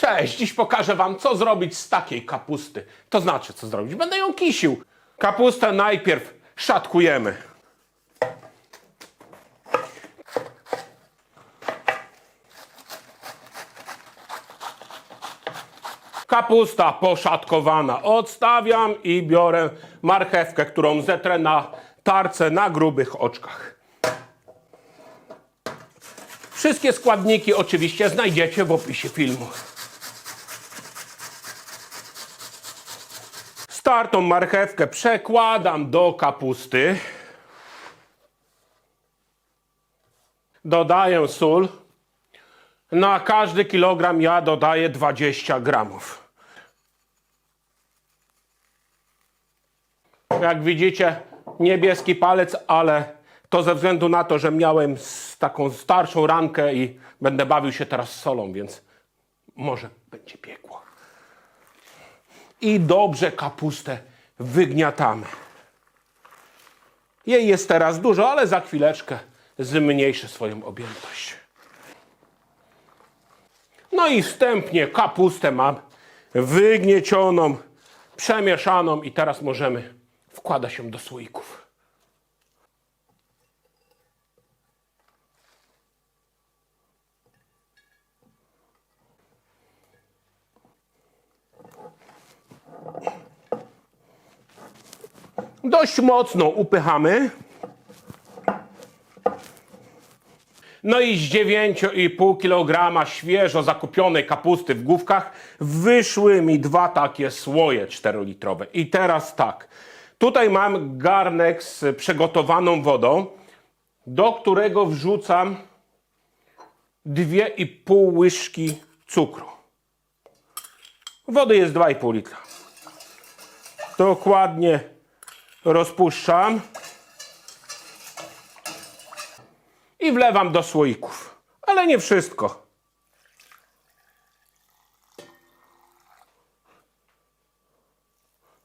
Cześć, dziś pokażę Wam, co zrobić z takiej kapusty. To znaczy, co zrobić? Będę ją kisił. Kapustę najpierw szatkujemy. Kapusta poszatkowana. Odstawiam i biorę marchewkę, którą zetrę na tarce na grubych oczkach. Wszystkie składniki oczywiście znajdziecie w opisie filmu. Startą marchewkę przekładam do kapusty. Dodaję sól. Na każdy kilogram ja dodaję 20 gramów. Jak widzicie, niebieski palec, ale to ze względu na to, że miałem taką starszą rankę i będę bawił się teraz solą, więc może będzie piekło. I dobrze kapustę wygniatamy. Jej jest teraz dużo, ale za chwileczkę zmniejszy swoją objętość. No i wstępnie kapustę mam wygniecioną, przemieszaną i teraz możemy wkładać ją do słoików. Dość mocno upychamy. No i z 9,5 kg świeżo zakupionej kapusty w główkach wyszły mi dwa takie słoje 4-litrowe. I teraz tak, tutaj mam garnek z przygotowaną wodą, do którego wrzucam 2,5 łyżki cukru. Wody jest 2,5 litra. Dokładnie rozpuszczam. i wlewam do słoików. Ale nie wszystko.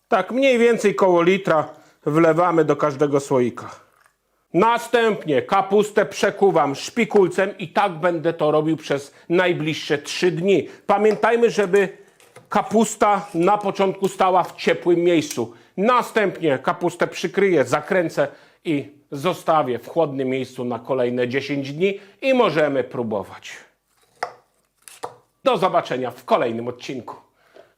Tak, mniej więcej koło litra wlewamy do każdego słoika. Następnie kapustę przekuwam szpikulcem i tak będę to robił przez najbliższe 3 dni. Pamiętajmy, żeby kapusta na początku stała w ciepłym miejscu. Następnie kapustę przykryję, zakręcę i zostawię w chłodnym miejscu na kolejne 10 dni i możemy próbować. Do zobaczenia w kolejnym odcinku.